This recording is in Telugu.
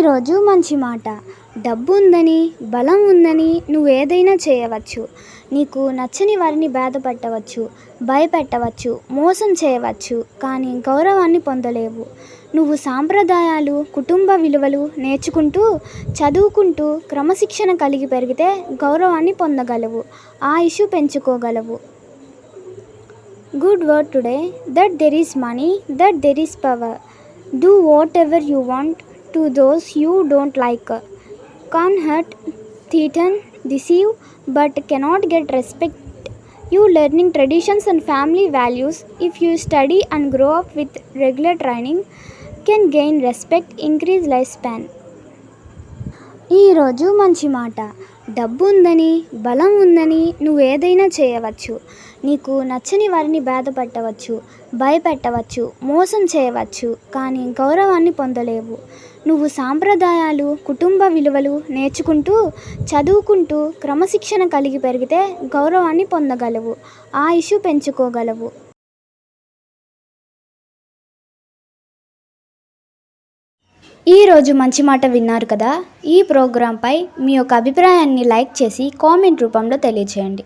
ఈరోజు మంచి మాట. డబ్బు ఉందని బలం ఉందని నువ్వు ఏదైనా చేయవచ్చు. నీకు నచ్చని వారిని బాధపెట్టవచ్చు భయపెట్టవచ్చు మోసం చేయవచ్చు కానీ గౌరవాన్ని పొందలేవు. నువ్వు సాంప్రదాయాలు కుటుంబ విలువలు నేర్చుకుంటూ చదువుకుంటూ క్రమశిక్షణ కలిగి పెరిగితే గౌరవాన్ని పొందగలవు ఆయుష్ పెంచుకోగలవు. Good word today. That there is money that there is power. Do whatever you want. to those you don't like can hurt threaten deceive but cannot get respect you learning traditions and family values if you study and grow up with regular training can gain respect increase lifespan ఈరోజు మంచి మాట డబ్బు ఉందని బలం ఉందని నువ్వు ఏదైనా చేయవచ్చు. నీకు నచ్చని వారిని బాధపెట్టవచ్చు భయపెట్టవచ్చు మోసం చేయవచ్చు కానీ గౌరవాన్ని పొందలేవు. నువ్వు సాంప్రదాయాలు కుటుంబ విలువలు నేర్చుకుంటూ చదువుకుంటూ క్రమశిక్షణ కలిగి పెరిగితే గౌరవాన్ని పొందగలవు ఆయుష్ పెంచుకోగలవు. ఈరోజు మంచి మాట విన్నారు కదా? ఈ ప్రోగ్రాంపై మీ యొక్క అభిప్రాయాన్ని లైక్ చేసి కామెంట్ రూపంలో తెలియచేయండి.